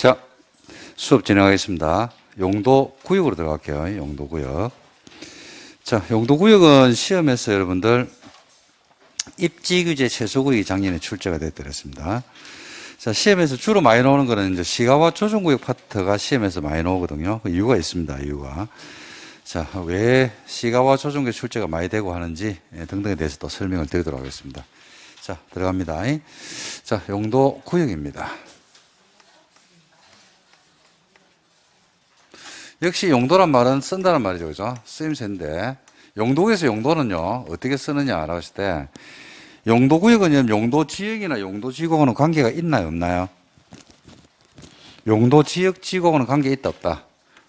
자, 수업 진행하겠습니다. 용도 구역으로 들어갈게요. 용도 구역. 자, 용도 구역은 시험에서 여러분들 입지 규제 최소 구역이 작년에 출제가 됐더랬습니다. 자, 시험에서 주로 많이 나오는 거는 이제 시가와 조정 구역 파트가 시험에서 많이 나오거든요. 그 이유가 있습니다. 이유가. 자, 왜 시가와 조정 구역 출제가 많이 되고 하는지 예, 등등에 대해서 또 설명을 드리도록 하겠습니다. 자, 들어갑니다. 자, 용도 구역입니다. 역시 용도란 말은 쓴다는 말이죠. 그죠? 쓰임새인데, 용도에서 용도는요, 어떻게 쓰느냐라고 했을 때, 용도구역은 용도 지역이나 용도 지구하고는 관계가 있나요? 없나요? 용도 지역 지구하고는 관계 있다? 없다?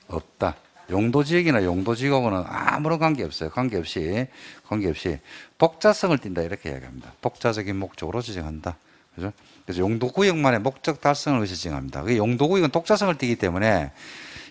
없다. 용도 지역이나 용도 지구하고는 아무런 관계 없어요. 관계 없이, 관계 없이 독자성을 띈다. 이렇게 이야기합니다. 독자적인 목적으로 지정한다. 그죠? 그래서 용도구역만의 목적 달성을 지정합니다. 그 용도구역은 독자성을 띠기 때문에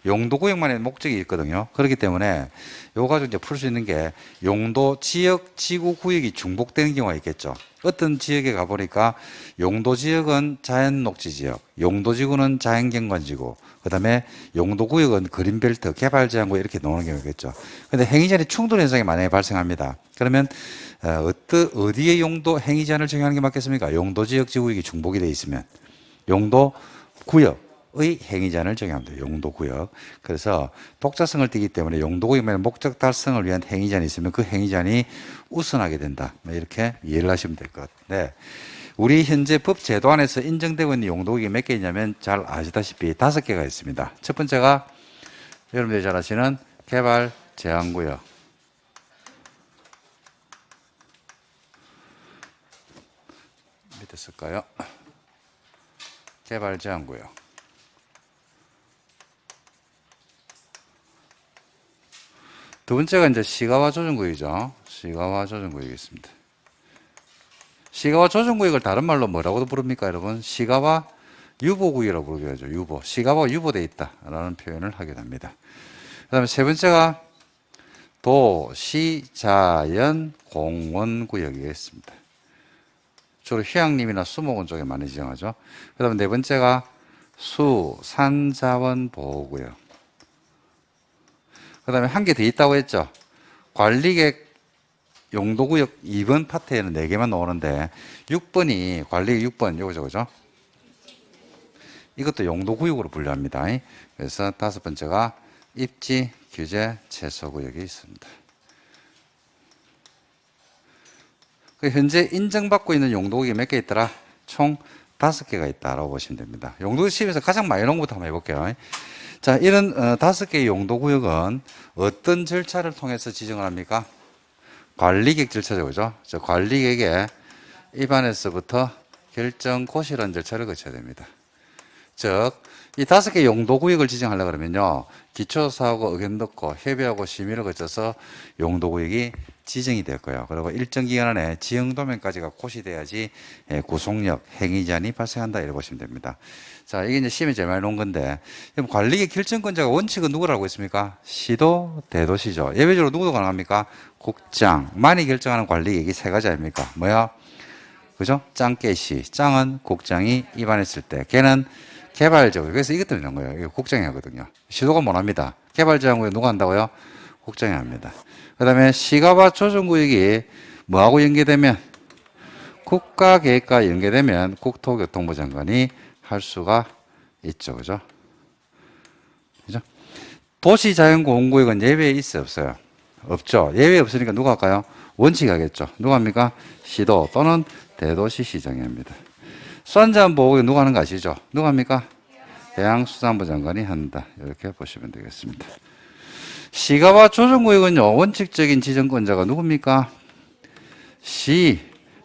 용도 구역만의 목적이 있거든요. 그렇기 때문에 요거 가지고 이제 풀 수 있는 게 용도 지역 지구 구역이 중복되는 경우가 있겠죠. 어떤 지역에 가보니까 용도 지역은 자연 녹지 지역, 용도 지구는 자연 경관 지구, 그 다음에 용도 구역은 그린벨트, 개발 제한 구역 이렇게 나오는 경우가 있겠죠. 근데 행위자의 충돌 현상이 만약에 발생합니다. 그러면 어, 어떠, 어디에 용도 행위 제한을 정하는 게 맞겠습니까? 용도 지역 지구역이 중복이 돼 있으면 용도 구역 의 행위자를 정의합니다. 용도구역. 그래서 독자성을 띠기 때문에 용도구역만 목적 달성을 위한 행위자이 있으면 그 행위자이 우선하게 된다. 뭐 이렇게 이해를 하시면 될 것 같은데 우리 현재 법 제도 안에서 인정되고 있는 용도구역이 몇 개 있냐면 잘 아시다시피 다섯 개가 있습니다. 첫 번째가 여러분들이 잘 아시는 개발 제한구역. 밑에 쓸까요? 개발 제한구역. 두 번째가 이제 시가와 조정구역이죠. 시가와 조정구역이 있습니다. 시가와 조정구역을 다른 말로 뭐라고 부릅니까, 여러분? 시가와 유보구역이라고 부르게 하죠. 유보. 시가와 유보되어 있다라는 표현을 하게 됩니다. 그 다음에 세 번째가 도, 시, 자연, 공원 구역이겠습니다. 주로 휴양림이나 수목원 쪽에 많이 지정하죠. 그 다음에 네 번째가 수, 산, 자원 보호구역. 그 다음에 한 개 더 있다고 했죠. 관리객 용도구역 2번 파트에는 4개만 나오는데 6번이 관리객 6번 요거죠. 그죠? 이것도 용도구역으로 분류합니다. 그래서 다섯 번째가 입지 규제 최소구역이 있습니다. 그 현재 인정받고 있는 용도구역이 몇 개 있더라? 총 다섯 개가 있다라고 보시면 됩니다. 용도구역 시험에서 가장 많이 나온 것부터 한번 해볼게요. 자, 이런 어, 다섯 개의 용도구역은 어떤 절차를 통해서 지정을 합니까? 관리객 절차죠, 그죠? 저 관리객의 입안에서부터 결정 고시라는 절차를 거쳐야 됩니다. 즉, 이 다섯 개 용도구역을 지정하려고 그러면요, 기초사하고 의견 듣고 협의하고 심의를 거쳐서 용도구역이 지정이 될 거예요. 그리고 일정 기간 안에 지형 도면까지가 고시돼야지 예, 구속력, 행위제한이 발생한다 이렇게 보시면 됩니다. 자, 이게 이제 시험에 제일 많이 놓은 건데, 그럼 관리의 결정권자가 원칙은 누구라고 했습니까? 시도, 대도시죠. 예외적으로 누구도 가능합니까? 국장만이 결정하는 관리객이 세 가지 아닙니까? 뭐야? 그죠? 짱깨시. 짱은 국장이 입안했을 때, 걔는 개발적. 그래서 이것 때문에 거예요. 이거 국장이 하거든요. 시도가 못 합니다. 개발자하고 누가 한다고요? 국장이 합니다. 그 다음에 시가와 조정구역이 뭐하고 연계되면 국가계획과 연계되면 국토교통부 장관이 할 수가 있죠. 그죠? 그죠? 도시자연공원구역은 예외 있어요? 없어요? 없죠. 예외 없으니까 누가 할까요? 원칙 하겠죠. 누가 합니까? 시도 또는 대도시 시정이 합니다. 수산자원보호구역 누가 하는 거 아시죠? 누가 합니까? 해양수산부 장관이 한다. 이렇게 보시면 되겠습니다. 시가와 조정구역은요, 원칙적인 지정권자가 누굽니까? 시,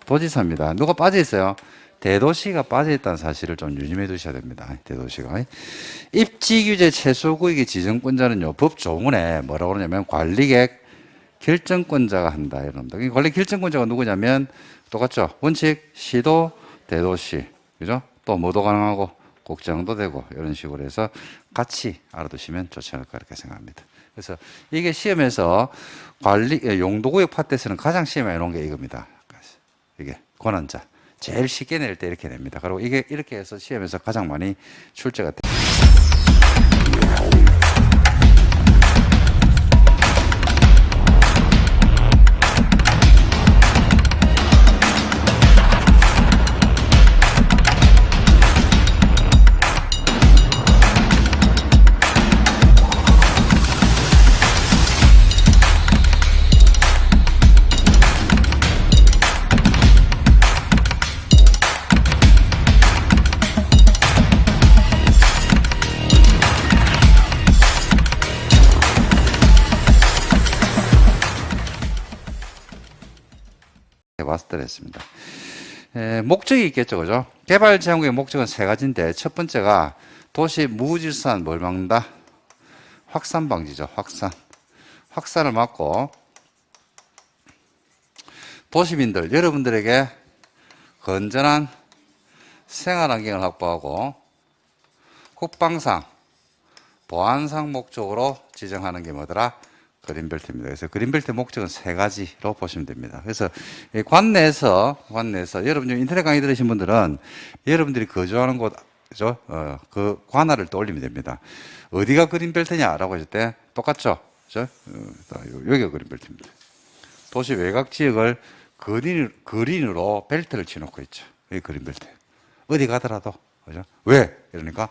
도지사입니다. 누가 빠져 있어요? 대도시가 빠져 있다는 사실을 좀 유념해 두셔야 됩니다. 대도시가. 입지규제 최소구역의 지정권자는요, 법 조문에 뭐라고 그러냐면 관리객 결정권자가 한다. 이럽니다. 관리 결정권자가 누구냐면 똑같죠? 원칙, 시도, 대도시. 그죠? 또 뭐도 가능하고 국장도 되고 이런 식으로 해서 같이 알아두시면 좋지 않을까 이렇게 생각합니다. 그래서 이게 시험에서 관리 용도구역 파트에서는 가장 시험에 나온 게 이겁니다. 이게 권한자 제일 쉽게 낼 때 이렇게 냅니다. 그리고 이게 이렇게 해서 시험에서 가장 많이 출제가 됩니다. 목적이 있겠죠, 그죠? 개발 제한구의 목적은 세 가지인데 첫 번째가 도시 무질서한 뭘 막는다? 확산 방지죠, 확산. 확산을 막고 도시민들, 여러분들에게 건전한 생활 환경을 확보하고 국방상, 보안상 목적으로 지정하는 게 뭐더라? 그린벨트입니다. 그래서 그린벨트 목적은 세 가지로 보시면 됩니다. 그래서 이 관내에서 관내에서 여러분 중 인터넷 강의 들으신 분들은 여러분들이 거주하는 곳 그죠? 어, 그 관할을 떠올리면 됩니다. 어디가 그린벨트냐라고 하실 때 똑같죠? 그죠? 어, 여기가 그린벨트입니다. 도시 외곽 지역을 그린, 그린으로 벨트를 치놓고 있죠. 이 그린벨트. 어디 가더라도. 그죠? 왜? 이러니까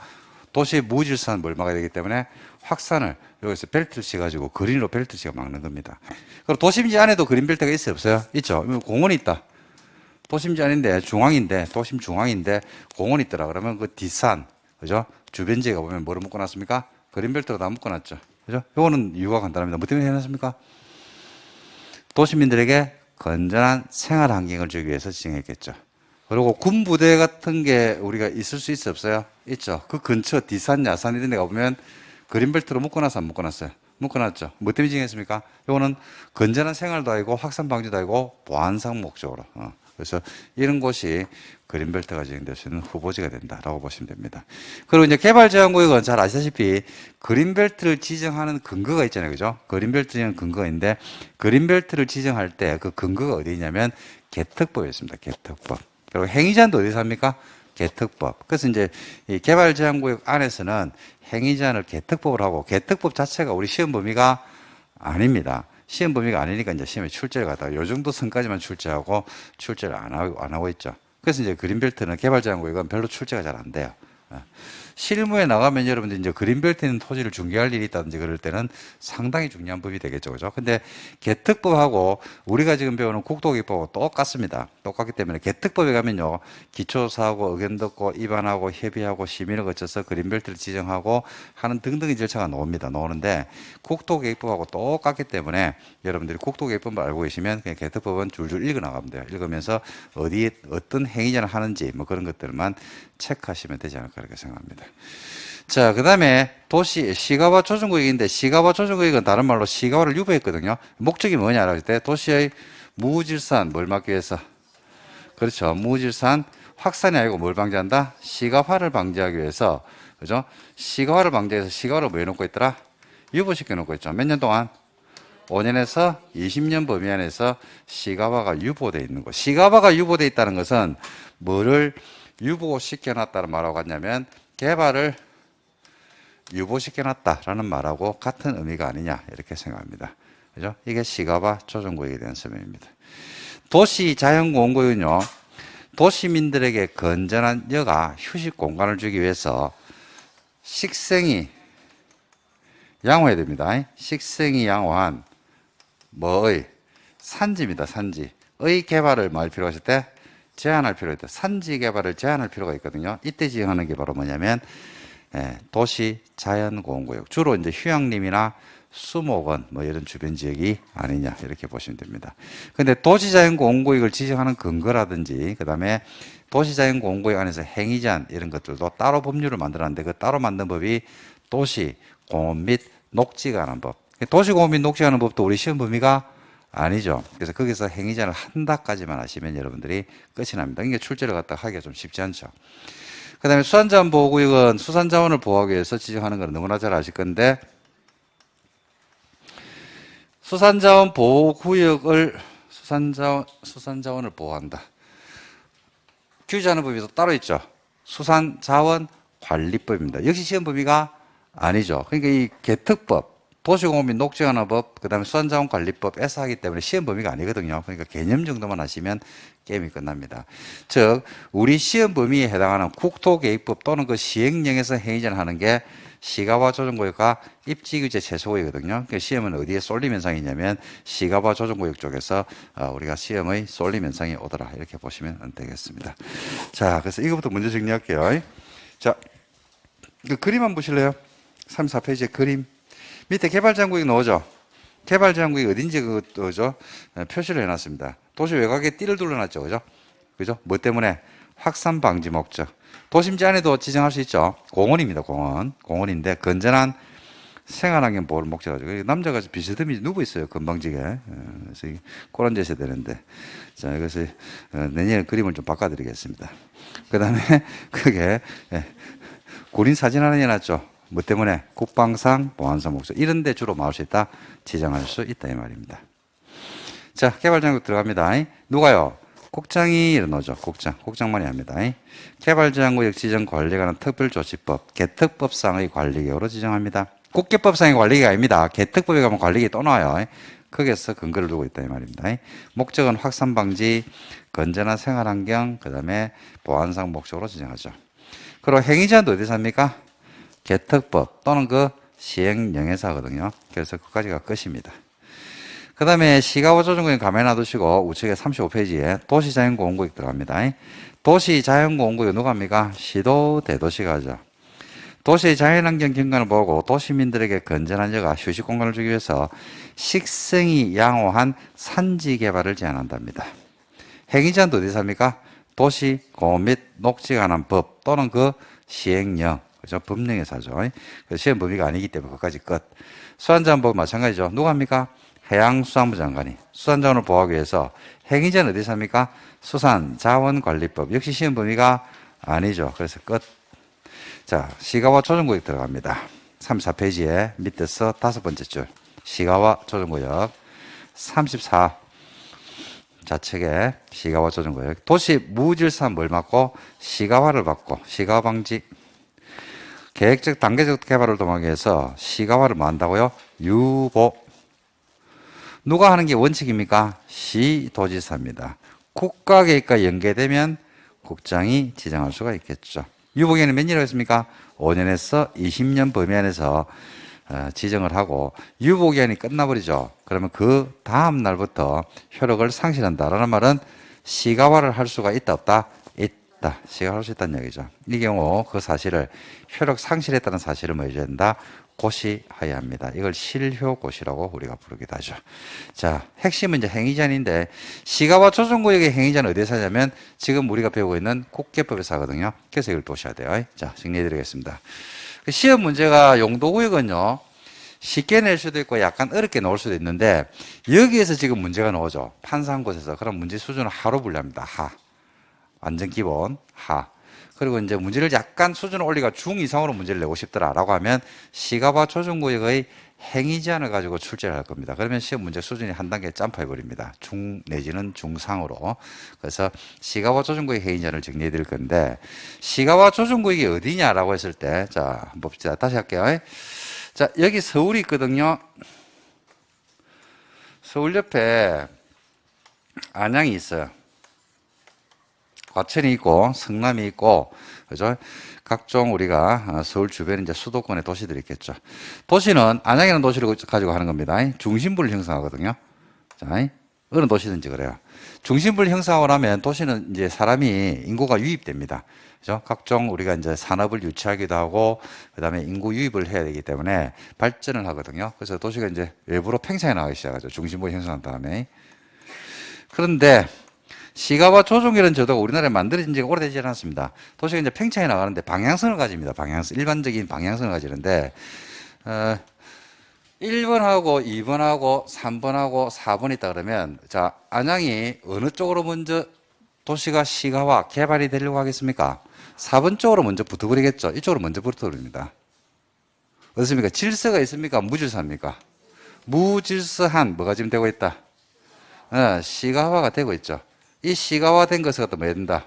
도시 무질서한 뭘 막아야 되기 때문에 확산을 여기서 벨트를 치가지고 그린으로 벨트 치가 막는 겁니다. 그럼 도심지 안에도 그린 벨트가 있어요? 없어요? 있죠. 공원이 있다. 도심지 아닌데 중앙인데 도심 중앙인데 공원이 있더라 그러면 그 뒷산 그죠 주변 지역에 보면 뭐를 묶어놨습니까 그린벨트로 다 묶어놨죠 그죠 요거는 이유가 간단합니다 뭐 때문에 해놨습니까 도시민들에게 건전한 생활 환경을 주기 위해서 지정했겠죠 그리고 군부대 같은 게 우리가 있을 수 있어 없어요 있죠 그 근처 뒷산 야산 이런 데 가 보면 그린벨트로 묶어놨어 안 묶어놨어요 묶어놨죠 뭐 때문에 지정했습니까 요거는 건전한 생활도 아니고 확산 방지도 아니고 보안상 목적으로 어. 그래서 이런 곳이 그린벨트가 지정될 수 있는 후보지가 된다라고 보시면 됩니다. 그리고 이제 개발제한구역은 잘 아시다시피 그린벨트를 지정하는 근거가 있잖아요. 그죠? 그린벨트 지정 근거가 있는데 그린벨트를 지정할 때 그 근거가 어디 있냐면 개특법에 있습니다. 개특법. 그리고 행위제한도 어디서 합니까? 개특법. 그래서 이제 이 개발제한구역 안에서는 행위제한을 개특법으로 하고 개특법 자체가 우리 시험 범위가 아닙니다. 시험 범위가 아니니까 이제 시험에 출제를 가다가 요 정도 선까지만 출제하고 출제를 안 하고, 안 하고 있죠. 그래서 이제 그린벨트는 개발자한구역은 별로 출제가 잘 안 돼요. 예. 실무에 나가면 여러분들 이제 그린벨트 있는 토지를 중개할 일이 있다든지 그럴 때는 상당히 중요한 법이 되겠죠. 그죠? 근데 개특법하고 우리가 지금 배우는 국토기법하고 똑같습니다. 똑같기 때문에 개특법에 가면요. 기초사하고 의견 듣고 입안하고 협의하고 심의를 거쳐서 그린벨트를 지정하고 하는 등등의 절차가 나옵니다. 나오는데 국토계획법하고 똑같기 때문에 여러분들이 국토계획법을 알고 계시면 그냥 개특법은 줄줄 읽어 나가면 돼요. 읽으면서 어디에 어떤 행위전을 하는지 뭐 그런 것들만 체크하시면 되지 않을까 이렇게 생각합니다. 자, 그 다음에 도시, 시가와 조정구역인데 시가와 조정구역은 다른 말로 시가와를 유보했거든요. 목적이 뭐냐라고 할 때 도시의 무질서한 뭘 막기 위해서 그렇죠. 무질서한 확산이 아니고 뭘 방지한다? 시가화를 방지하기 위해서 그죠? 시가화를 방지해서 시가화를 뭐 해놓고 있더라? 유보시켜 놓고 있죠. 몇 년 동안? 5년에서 20년 범위 안에서 시가화가 유보돼 있는 거. 시가화가 유보돼 있다는 것은 뭐를 유보시켜 놨다는 말하고 같냐면 개발을 유보시켜놨다라는 말하고 같은 의미가 아니냐 이렇게 생각합니다. 그죠? 이게 시가바 조정구역에 대한 설명입니다. 도시 자연공원구역은요, 도시민들에게 건전한 여가 휴식 공간을 주기 위해서 식생이 양호해야 됩니다. 식생이 양호한 뭐의 산지입니다. 산지. 의 개발을 필요가 있을 때 제한할 필요가 있다. 산지 개발을 제한할 필요가 있거든요. 이때 지정하는 게 바로 뭐냐면 예, 도시 자연공원구역 주로 이제 휴양림이나 수목원 뭐 이런 주변 지역이 아니냐 이렇게 보시면 됩니다. 근데 도시 자연공원구역을 지정하는 근거라든지 그다음에 도시 자연공원구역 안에서 행위 제한 이런 것들도 따로 법률을 만들었는데 그 따로 만든 법이 도시 공원 및 하는 법. 도시 공원 및 녹지가 하는 법도 우리 시험 범위가 아니죠. 그래서 거기서 행위제한을 한다까지만 하시면 여러분들이 끝이 납니다. 이게 출제를 갖다 하기가 좀 쉽지 않죠. 그 다음에 수산자원 보호구역은 수산자원을 보호하기 위해서 지정하는 건 너무나 잘 아실 건데, 수산자원 보호구역을, 수산자원, 수산자원을 보호한다. 규제하는 법이 또 따로 있죠. 수산자원 관리법입니다. 역시 시험 범위가 아니죠. 그러니까 이 개특법, 도시공원 및 녹지관화법, 그 다음에 수산자원관리법에서 하기 때문에 시험 범위가 아니거든요. 그러니까 개념 정도만 하시면 게임이 끝납니다. 즉, 우리 시험 범위에 해당하는 국토계획법 또는 그 시행령에서 행위전을 하는 게 시가와 조정구역과 입지규제 최소구역이거든요. 그러니까 시험은 어디에 쏠림 현상이냐면 시가와 조정구역 쪽에서 어, 우리가 시험의 쏠림 현상이 오더라. 이렇게 보시면 되겠습니다. 자, 그래서 이거부터 먼저 정리할게요. 자, 그 그림 한번 보실래요? 3, 4페이지에 그림. 밑에 개발장구역 나오죠? 개발 제한구역이 어딘지 그거죠 표시를 해놨습니다. 도시 외곽에 띠를 둘러놨죠, 그죠? 그죠? 뭐 때문에 확산 방지 목적. 도심지 안에도 지정할 수 있죠. 공원입니다, 공원. 공원인데 건전한 생활환경 보호를 목적으로 남자가 비스듬히 누워 있어요 건방지게 어, 그래서 이 꼬란져 있어야 되는데 자 이것을 어, 내년에 그림을 좀 바꿔드리겠습니다 그 다음에 그게 예, 군인 사진 하나 해놨죠 뭐 때문에 국방상 보안상 목적 이런 데 주로 마을 수 있다 지정할 수 있다 이 말입니다 자 개발장국 들어갑니다 누가요 국장이 이러노죠 국장 국장만이 합니다 개발장구역 지정 관리에 관한 특별조치법 개특법상의 관리계획으로 지정합니다 국계법상의 관리계가 아닙니다. 개특법에 가면 관리계 또 나와요. 거기에서 근거를 두고 있다 이 말입니다. 목적은 확산 방지, 건전한 생활 환경, 그다음에 보안상 목적으로 지정하죠. 그리고 행위자는 어디 삽니까? 개특법 또는 그 시행 영해사거든요. 그래서 그까지가 끝입니다. 그 다음에 시가와 조정구역 가만히 놔두시고 우측에 35페이지에 도시자연공원구역 들어갑니다. 도시자연공원구역 누가 합니까? 시도 대도시가 하죠. 도시의 자연환경 경관을 보고 도시민들에게 건전한 여가 휴식 공간을 주기 위해서 식생이 양호한 산지 개발을 제한한답니다. 행위자는 어디 삽니까? 도시 공원 및 녹지에 관한 법 또는 그 시행령, 그죠? 법령에 사죠. 그 시행 범위가 아니기 때문에 그까지 끝. 수산자원법 마찬가지죠. 누가 합니까? 해양수산부 장관이 수산자원을 보호하기 위해서 행위자는 어디 삽니까? 수산자원관리법 역시 시행 범위가 아니죠. 그래서 끝. 자, 시가와 조정구역 들어갑니다. 34페이지에 밑에서 다섯 번째 줄. 시가와 조정구역. 34 좌측에 시가와 조정구역. 도시 무질산 뭘 막고 시가화를 받고 시가화 방지. 계획적 단계적 개발을 도모하기 위해서 시가화를 뭐 한다고요? 유보. 누가 하는 게 원칙입니까? 시도지사입니다. 국가 계획과 연계되면 국장이 지정할 수가 있겠죠. 유보기한은 몇 년이라고 했습니까? 5년에서 20년 범위 안에서 어, 지정을 하고 유보기한이 끝나버리죠. 그러면 그 다음 날부터 효력을 상실한다라는 말은 시가화를 할 수가 있다 없다? 있다. 시가화할 수 있다는 얘기죠. 이 경우 그 사실을 효력 상실했다는 사실을 뭐 해줘야 된다? 고시해야 합니다. 이걸 실효고시라고 우리가 부르기도 하죠. 자, 핵심은 이제 행위자인데 시가와 조정구역의 행위자는 어디에 사냐면 지금 우리가 배우고 있는 국계법에서 하거든요. 그래서 이걸 보셔야 돼요. 자, 정리해 드리겠습니다. 그 시험 문제가 용도구역은요. 쉽게 낼 수도 있고 약간 어렵게 나올 수도 있는데 여기에서 지금 문제가 나오죠. 판사한 곳에서. 그럼 문제 수준을 하로 분류합니다. 하. 완전 기본 하. 그리고 이제 문제를 약간 수준을 올리가 중 이상으로 문제를 내고 싶더라라고 하면 시가와 조정구역의 행위 제한을 가지고 출제를 할 겁니다. 그러면 시험 문제 수준이 한 단계 점프해 버립니다. 중 내지는 중상으로. 그래서 시가와 조정구역 행위 제한을 정리해 드릴 건데 시가와 조정구역이 어디냐라고 했을 때 자, 한번 봅시다. 다시 할게요. 자, 여기 서울이 있거든요. 서울 옆에 안양이 있어요. 과천이 있고 성남이 있고 그죠? 각종 우리가 어, 서울 주변 이제 수도권의 도시들이 있겠죠. 도시는 안양이라는 도시를 가지고 하는 겁니다. 중심부를 형성하거든요. 자, 어느 도시든지 그래요. 중심부를 형성하고 나면 도시는 이제 사람이 인구가 유입됩니다. 그죠? 각종 우리가 이제 산업을 유치하기도 하고 그다음에 인구 유입을 해야 되기 때문에 발전을 하거든요. 그래서 도시가 이제 외부로 팽창해 나가기 시작하죠. 중심부 형성한 다음에. 그런데 시가와 조종이라는 제도가 우리나라에 만들어진 지가 오래되지 않았습니다. 도시가 이제 팽창해 나가는데 방향성을 가집니다. 방향성, 일반적인 방향성을 가지는데, 어, 1번하고 2번하고 3번하고 4번이 있다 그러면, 자, 안양이 어느 쪽으로 먼저 도시가 시가와 개발이 되려고 하겠습니까? 4번 쪽으로 먼저 붙어버리겠죠. 이쪽으로 먼저 붙어버립니다. 어떻습니까? 질서가 있습니까? 무질서합니까? 무질서한 뭐가 지금 되고 있다? 어, 시가화가 되고 있죠. 이 시가화된 것을 갖다 된다?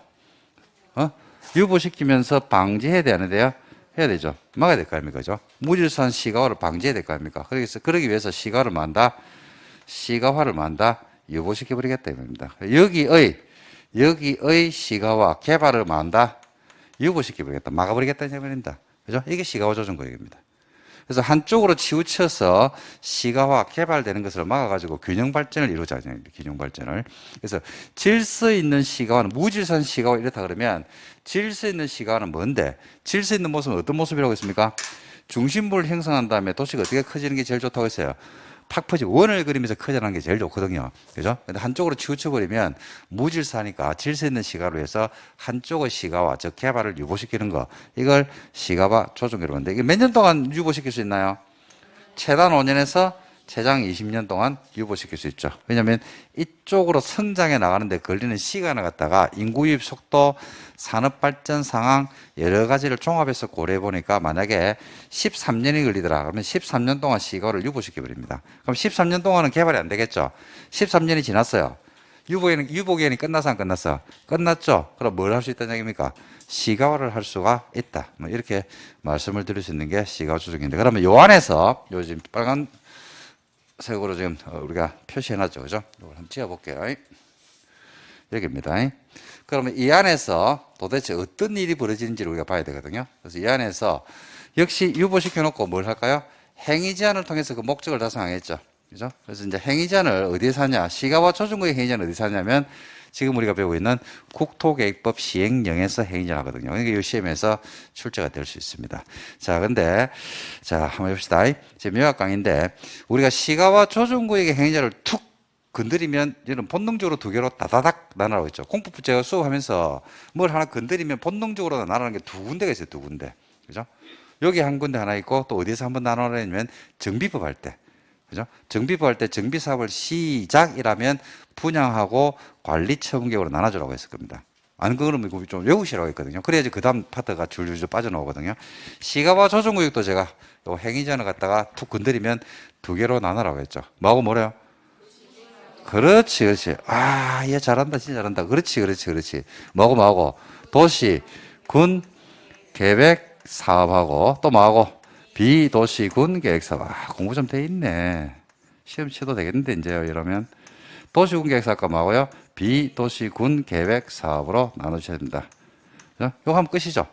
어? 유보시키면서 방지해야 되는데요? 해야 되죠. 막아야 될 거 아닙니까? 그죠? 무질서한 시가화를 방지해야 될 거 아닙니까? 그래서, 그러기 위해서 시가화를 만다? 시가화를 만다? 유보시켜 버리겠다. 이겁니다. 여기의, 여기의 시가화, 개발을 만다? 유보시켜 버리겠다. 막아 버리겠다는 얘기입니다. 그죠? 이게 시가화 조정 구역입니다. 그래서 한쪽으로 치우쳐서 시가화 개발되는 것을 막아가지고 균형 발전을 이루자는 균형 발전을. 그래서 질서 있는 시가화는 무질서한 시가화 이렇다 그러면 질서 있는 시가화는 뭔데? 질서 있는 모습은 어떤 모습이라고 했습니까? 중심부를 형성한 다음에 도시가 어떻게 커지는 게 제일 좋다고 했어요? 팍 퍼지고 원을 그리면서 커져나가는 게 제일 좋거든요. 그죠? 근데 한쪽으로 치우쳐버리면 무질서하니까 질서 있는 시가로 해서 한쪽의 시가와 즉 개발을 유보시키는 거 이걸 시가와 조정기로 하는데 이게 몇 년 동안 유보시킬 수 있나요? 최단 5년에서 최장 20년 동안 유보시킬 수 있죠. 왜냐하면 이쪽으로 성장해 나가는데 걸리는 시간을 갖다가 인구 유입 속도, 산업 발전 상황 여러 가지를 종합해서 고려해 보니까 만약에 13년이 걸리더라 그러면 13년 동안 시가를 유보시켜 버립니다. 그럼 13년 동안은 개발이 안 되겠죠. 13년이 지났어요. 유보기는 유보기간이 끝나서 안 끝났어? 끝났죠. 그럼 뭘 할 수 있다는 얘기입니까? 시가화를 할 수가 있다. 뭐 이렇게 말씀을 드릴 수 있는 게 시가화 조정인데 그러면 요 안에서 요 지금 빨간 색으로 지금 어, 우리가 표시해놨죠, 그죠? 이걸 한번 찍어볼게요. 여기입니다. 그러면 이 안에서 도대체 어떤 일이 벌어지는지를 우리가 봐야 되거든요. 그래서 이 안에서 역시 유보시켜놓고 뭘 할까요? 행위 제한을 통해서 그 목적을 달성하겠죠. 그죠? 그래서 이제 행위 제한을 어디에 사냐? 시가와 초중고의 행위 제한을 어디서 하냐면 지금 우리가 배우고 있는 국토계획법 시행령에서 행위 제한 하거든요. 그러니까 이 시험에서 출제가 될 수 있습니다. 자, 근데 자, 한번 해봅시다. 지금 명확 강의인데 우리가 시가와 행위 제한을 툭 건드리면 이런 본능적으로 두 개로 다다닥 나눠라고 했죠. 공법 제가 수업하면서 뭘 하나 건드리면 본능적으로 나눠는 게 두 군데가 있어요. 두 군데. 그죠? 여기 한 군데 하나 있고 또 어디서 한 번 나눠내면 정비법 할 때. 그죠? 정비법 할때 정비 사업을 시작이라면 분양하고 관리 처분계획으로 나눠주라고 했을 겁니다. 안 그러면 이거 좀 외우시라고 했거든요. 그래야지 그 다음 파트가 줄줄줄 빠져나오거든요. 시가와 조정구역도 제가 요 행위전을 갖다가 툭 건드리면 두 개로 나눠라고 했죠. 뭐하고 뭐래요? 그렇지, 그렇지. 아, 얘 잘한다, 진짜 잘한다. 그렇지, 그렇지, 그렇지. 뭐하고 뭐하고? 도시, 군, 계획, 사업하고, 또 뭐하고? 비도시, 군, 계획, 사업. 아, 공부 좀 돼 있네. 시험 치도 되겠는데, 이제요, 이러면. 도시, 군, 계획, 사업과 뭐하고요? 비도시, 군, 계획, 사업으로 나누셔야 된다. 그죠? 요거 하면 끝이죠.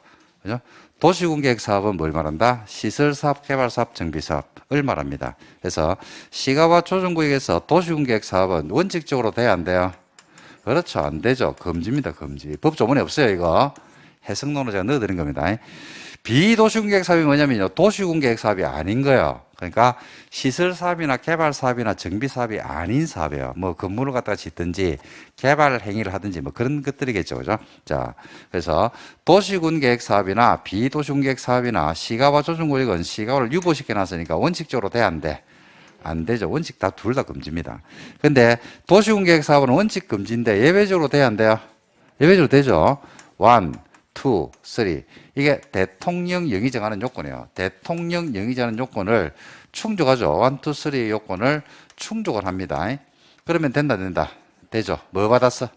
그죠? 도시군 계획 사업은 뭘 말한다? 시설 사업, 개발 사업, 정비 사업을 말합니다. 그래서 시가와 조정구역에서 도시군 계획 사업은 원칙적으로 돼야 안 돼요? 그렇죠. 안 되죠. 금지입니다. 금지. 법 조문에 없어요. 이거. 해석론으로 제가 넣어드린 겁니다. 비도시공계획 사업이 뭐냐면요. 도시공계획 사업이 아닌 거예요. 그러니까 시설 사업이나 개발 사업이나 정비 사업이 아닌 사업이에요. 뭐 건물을 갖다가 짓든지 개발 행위를 하든지 뭐 그런 것들이겠죠. 그죠? 자, 그래서 도시군 계획 사업이나 비도시군 계획 사업이나 시가와 조정구역은 시가를 유보시켜 놨으니까 원칙적으로 돼야 안 돼. 안 되죠. 원칙 다 둘 다 금지입니다. 근데 도시군 계획 사업은 원칙 금지인데 예외적으로 돼야 안 돼요. 예외적으로 되죠. 완 2, 3. 이게 대통령 영의 정하는 요건이에요. 대통령 영의 정하는 요건을 충족하죠. 1, 2, 3의 요건을 충족을 합니다. 그러면 된다, 된다. 되죠. 뭐 받았어?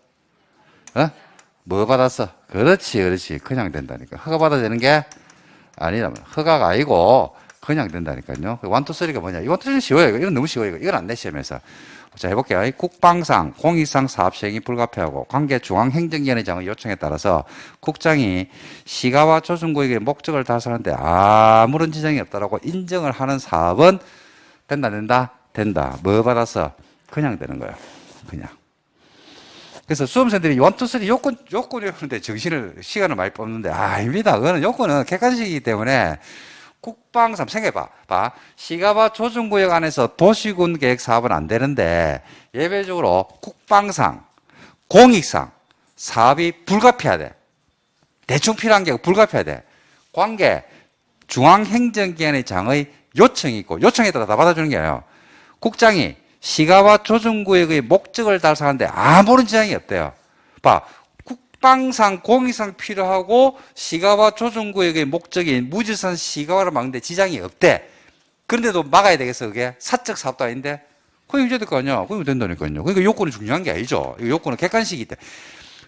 어? 뭐 받았어? 그렇지, 그렇지. 그냥 된다니까. 허가 받아야 되는 게 아니다. 허가가 아니고 그냥 된다니까요. 원, 투, 쓰리가 뭐냐. 이 쓰리 쉬워요. 이건 너무 쉬워요. 이건 안 돼, 시험에서. 자, 해볼게요. 국방상, 공익상 사업 시행이 불가피하고 관계 중앙행정위원회장의 요청에 따라서 국장이 시가와 조정구역의 목적을 달성하는데 아무런 지장이 없다라고 인정을 하는 사업은 된다, 된다, 된다. 뭐 받아서? 그냥 되는 거예요. 그냥. 그래서 수험생들이 원, 투, 쓰리 요건, 요건이 오는데 정신을, 시간을 많이 뽑는데, 아, 아닙니다. 그거는 요건은 객관식이기 때문에 국방삼 생각해봐. 봐. 시가와 조정구역 안에서 도시군 계획 사업은 안 되는데 예외적으로 국방상, 공익상 사업이 불가피해야 돼. 대충 필요한 게 불가피해야 돼. 관계 중앙행정기관의 장의 요청이 있고 요청에 따라 다 받아주는 게 아니에요. 국장이 시가와 조정구역의 목적을 달성하는데 아무런 지장이 없대요. 봐. 국방상 공익상 필요하고 시가와 조정구역의 목적인 무질산 시가화를 막는데 지장이 없대. 그런데도 막아야 되겠어 그게 사적 사업도 아닌데 그거 유죄 될거 아니야. 그러면 된다니까요. 그러니까 요건이 중요한 게 아니죠. 요건은 객관식이기 때문에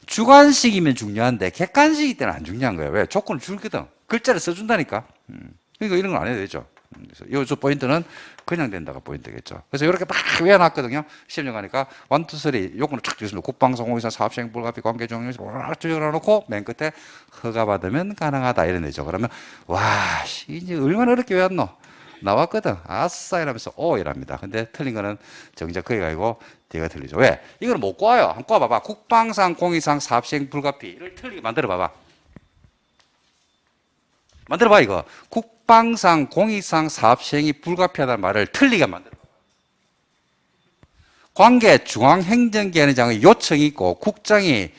주관식이면 중요한데 객관식이기 때는 안 중요한 거예요. 왜? 조건을 줄거든. 글자를 써준다니까. 음. 그러니까 이런 건 안 해도 되죠. 음, 그래서 요 포인트는 그냥 된다가 포인트겠죠. 그래서 이렇게 막 외워놨거든요. 시험장 가니까 원, 투, 쓰리 요거는 쫙 주셨습니다. 국방성공회사 사업시행 불가피 관계종료에서 쫙 적어놓고 맨 끝에 허가 받으면 가능하다 이런 데죠. 그러면 와, 씨, 이제 얼마나 어렵게 외웠노? 나왔거든. 아싸 이러면서 오 이랍니다. 근데 틀린 거는 정작 거기가 아니고 뒤가 틀리죠. 왜? 이거는 못 꽈요. 한번 꽈봐봐. 국방상 공익상 사업시행 불가피를 틀리게 만들어봐봐. 만들어봐 이거. 국방상, 공익상 사업 시행이 불가피하다는 말을 틀리게 만들어. 관계 중앙행정기관장의 요청이 있고 국장이